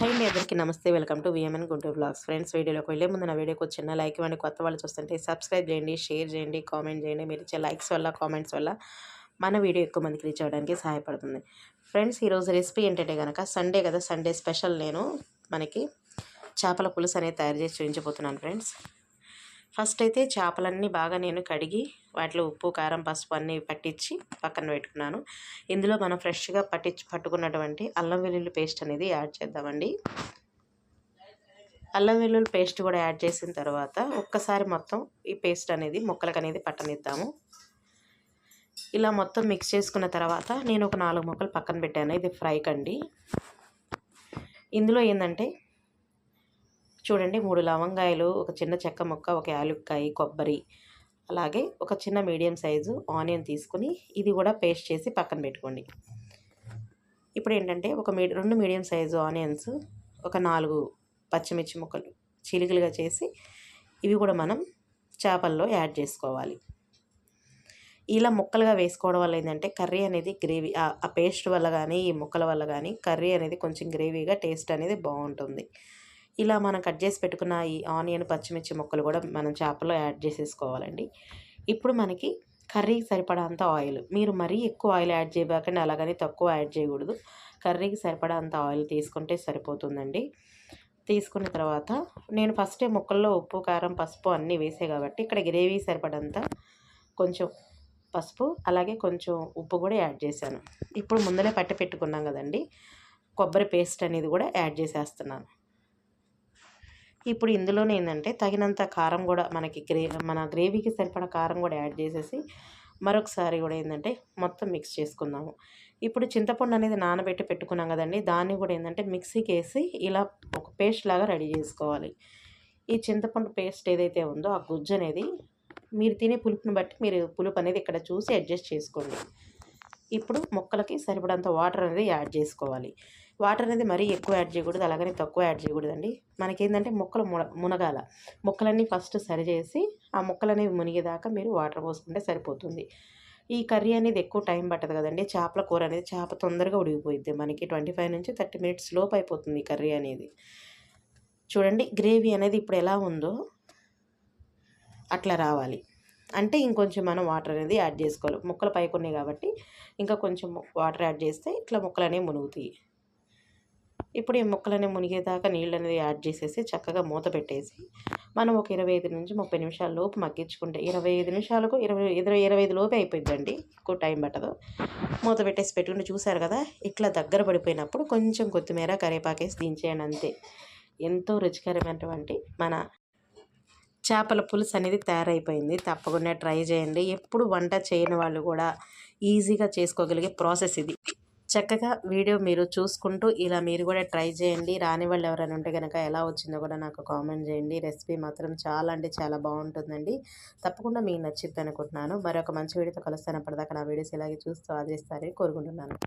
High మీ అందరికీ నమస్తే. Welcome to VMN Guntur blogs friends వీడియోలోకి వెళ్ళే ముందు నా వీడియోకి చిన్న లైక్ ఇవ్వండి. కొత్త వాళ్ళు చూస్తుంటే సబ్స్క్రైబ్ చేయండి షేర్ చేయండి కామెంట్ చేయండి. మీరు ఇచ్చే లైక్స్ వల్ల కామెంట్స్ వల్ల మన వీడియో ఎక్కువ మందికి రీచ్ అవ్వడానికి సహాయపడుతుంది. ఫ్రెండ్స్ ఈరోజు రెసిపీ ఏంటంటే కనుక సండే కదా సండే స్పెషల్ నేను మనకి చేపల పులుసు అనేది తయారు చేసి చూపించబోతున్నాను ఫ్రెండ్స్ ఫస్ట్ అయితే చేపలన్నీ బాగా నేను కడిగి వాటిలో ఉప్పు కారం పసుపు అన్నీ పట్టించి పక్కన పెట్టుకున్నాను. ఇందులో మనం ఫ్రెష్గా పట్టించి పట్టుకున్నటువంటి అల్లం వెల్లుల్లి పేస్ట్ అనేది యాడ్ చేద్దామండి. అల్లం వెల్లుల్లి పేస్ట్ కూడా యాడ్ చేసిన తర్వాత ఒక్కసారి మొత్తం ఈ పేస్ట్ అనేది ముక్కలకు అనేది పట్టనిద్దాము. ఇలా మొత్తం మిక్స్ చేసుకున్న తర్వాత నేను ఒక నాలుగు ముక్కలు పక్కన పెట్టాను. ఇది ఫ్రై కండి. ఇందులో ఏంటంటే చూడండి మూడు లవంగాయలు ఒక చిన్న చెక్క ముక్క ఒక యాలుక్కాయ కొబ్బరి అలాగే ఒక చిన్న మీడియం సైజు ఆనియన్ తీసుకుని ఇది కూడా పేస్ట్ చేసి పక్కన పెట్టుకోండి. ఇప్పుడు ఏంటంటే ఒక మీ రెండు మీడియం సైజు ఆనియన్స్ ఒక నాలుగు పచ్చిమిర్చి ముక్కలు చిలుకలుగా చేసి ఇవి కూడా మనం చేపల్లో యాడ్ చేసుకోవాలి. ఇలా ముక్కలుగా వేసుకోవడం వల్ల ఏంటంటే కర్రీ అనేది గ్రేవీ ఆ పేస్ట్ వల్ల కానీ ఈ ముక్కల వల్ల కానీ కర్రీ అనేది కొంచెం గ్రేవీగా టేస్ట్ అనేది బాగుంటుంది. ఇలా మనం కట్ చేసి పెట్టుకున్న ఈ ఆనియన్ పచ్చిమిర్చి ముక్కలు కూడా మనం చేపలో యాడ్ చేసేసుకోవాలండి. ఇప్పుడు మనకి కర్రీకి సరిపడంత ఆయిల్. మీరు మరీ ఎక్కువ ఆయిల్ యాడ్ చేయబాకండి అలాగని తక్కువ యాడ్ చేయకూడదు. కర్రీకి సరిపడంత అంత ఆయిల్ తీసుకుంటే సరిపోతుందండి. తీసుకున్న తర్వాత నేను ఫస్టే ముక్కల్లో ఉప్పు కారం పసుపు అన్నీ వేసే కాబట్టి ఇక్కడ గ్రేవీ సరిపడంత కొంచెం పసుపు అలాగే కొంచెం ఉప్పు కూడా యాడ్ చేశాను. ఇప్పుడు ముందరే పట్టి పెట్టుకున్నాం కదండి. కొబ్బరి పేస్ట్ అనేది కూడా యాడ్ చేసేస్తున్నాను. ఇప్పుడు ఇందులోనే ఏంటంటే తగినంత కారం కూడా మనకి గ్రే మన గ్రేవీకి సరిపడ కారం కూడా యాడ్ చేసేసి మరొకసారి కూడా ఏంటంటే మొత్తం మిక్స్ చేసుకుందాము. ఇప్పుడు చింతపండు అనేది నానబెట్టి పెట్టుకున్నాం కదండి దాన్ని కూడా ఏంటంటే మిక్సీకి వేసి ఇలా ఒక పేస్ట్ లాగా రెడీ చేసుకోవాలి. ఈ చింతపండు పేస్ట్ ఏదైతే ఉందో ఆ గుజ్జు అనేది మీరు తినే పులుపుని బట్టి మీరు పులుపు అనేది ఇక్కడ చూసి అడ్జస్ట్ చేసుకోండి. ఇప్పుడు మొక్కలకి సరిపడంత వాటర్ అనేది యాడ్ చేసుకోవాలి. వాటర్ అనేది మరీ ఎక్కువ యాడ్ చేయకూడదు అలాగని తక్కువ యాడ్ చేయకూడదండి. మనకేంటంటే మొక్కలు మునగాల. మొక్కలన్నీ ఫస్ట్ సరిచేసి ఆ మొక్కలనేవి మునిగేదాకా మీరు వాటర్ పోసుకుంటే సరిపోతుంది. ఈ కర్రీ అనేది ఎక్కువ టైం పట్టదు కదండి. చేపల కూర అనేది చేప తొందరగా ఉడిగిపోయింది మనకి ట్వంటీ ఫైవ్ నుంచి థర్టీ మినిట్స్ లోపు అయిపోతుంది కర్రీ అనేది. చూడండి గ్రేవీ అనేది ఇప్పుడు ఎలా ఉందో అట్లా రావాలి. అంటే ఇంకొంచెం మనం వాటర్ అనేది యాడ్ చేసుకోవాలి. ముక్కలు పైకున్నాయి కాబట్టి ఇంకా కొంచెం వాటర్ యాడ్ చేస్తే ఇట్లా ముక్కలు అనేవి మునుగుతాయి. ఇప్పుడు ఈ ముక్కలనే మునిగేదాకా నీళ్ళు అనేది యాడ్ చేసేసి చక్కగా మూత పెట్టేసి మనం ఒక ఇరవై ఐదు నుంచి ముప్పై నిమిషాల లోపు మగ్గించుకుంటే ఇరవై ఐదు నిమిషాలకు ఇరవై ఇరవై ఇరవై ఐదు లోపే అయిపోయిందండి ఎక్కువ టైం పట్టదు. మూత పెట్టేసి పెట్టుకుంటే చూసారు కదా ఇట్లా దగ్గర పడిపోయినప్పుడు కొంచెం కొత్తిమీర కరివేపాకేసి దించేయండి అంతే. ఎంతో రుచికరమైనటువంటి మన చేపల పులుసు అనేది తయారైపోయింది. తప్పకుండా ట్రై చేయండి. ఎప్పుడు వంట చేయని వాళ్ళు కూడా ఈజీగా చేసుకోగలిగే ప్రాసెస్ ఇది. చక్కగా వీడియో మీరు చూసుకుంటూ ఇలా మీరు కూడా ట్రై చేయండి. రాని వాళ్ళు ఎవరైనా ఉంటే కనుక ఎలా వచ్చిందో కూడా నాకు కామెంట్ చేయండి. రెసిపీ మాత్రం చాలా అంటే చాలా బాగుంటుందండి. తప్పకుండా మీకు నచ్చిద్ది అనుకుంటున్నాను. మరొక మంచి వీడియోతో కలుస్తాను. అప్పటిదాకా నా వీడియోస్ ఇలాగే చూస్తూ ఆదరిస్తారని కోరుకుంటున్నాను.